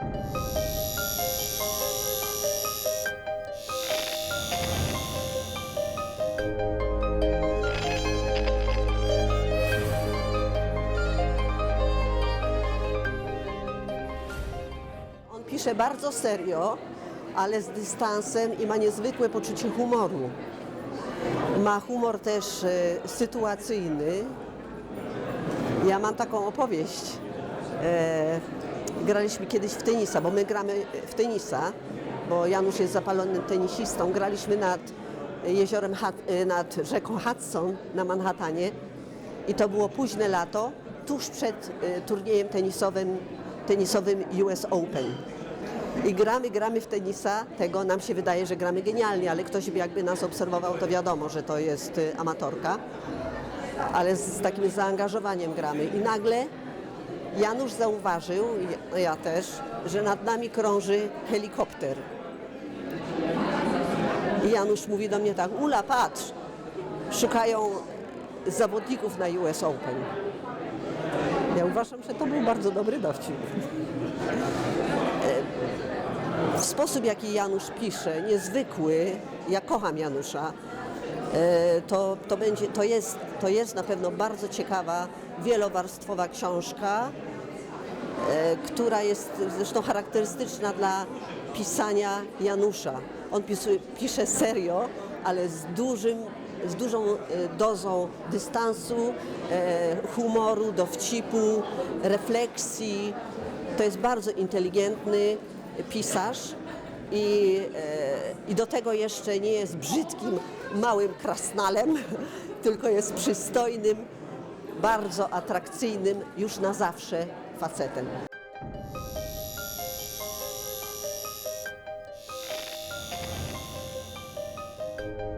On pisze bardzo serio, ale z dystansem i ma niezwykłe poczucie humoru. Ma humor też e, sytuacyjny. Ja mam taką opowieść. E, graliśmy kiedyś w tenisa, bo my gramy w tenisa, bo Janusz jest zapalonym tenisistą. Graliśmy nad jeziorem, e, nad rzeką Hudson na Manhattanie i to było późne lato, tuż przed e, turniejem tenisowym, tenisowym US Open. I gramy, gramy w tenisa, tego nam się wydaje, że gramy genialnie, ale ktoś by jakby nas obserwował, to wiadomo, że to jest amatorka, ale z takim zaangażowaniem gramy. I nagle Janusz zauważył, ja- też, że nad nami krąży helikopter. I Janusz mówi do mnie tak, Ula, patrz, szukają zawodników na US Open. Ja uważam, że to był bardzo dobry dowcip. w sposób, jaki Janusz pisze, niezwykły, ja kocham Janusza, e, to, to, będzie, to, jest, to jest na pewno bardzo ciekawa, wielowarstwowa książka, e, która jest zresztą charakterystyczna dla pisania Janusza. On pisze serio, ale z, dużym, z dużą e, dozą dystansu, e, humoru, dowcipu, refleksji. To jest bardzo inteligentny pisarz i, e, i do tego jeszcze nie jest brzydkim, małym krasnalem, tylko jest przystojnym, bardzo atrakcyjnym już na zawsze facetem. thank you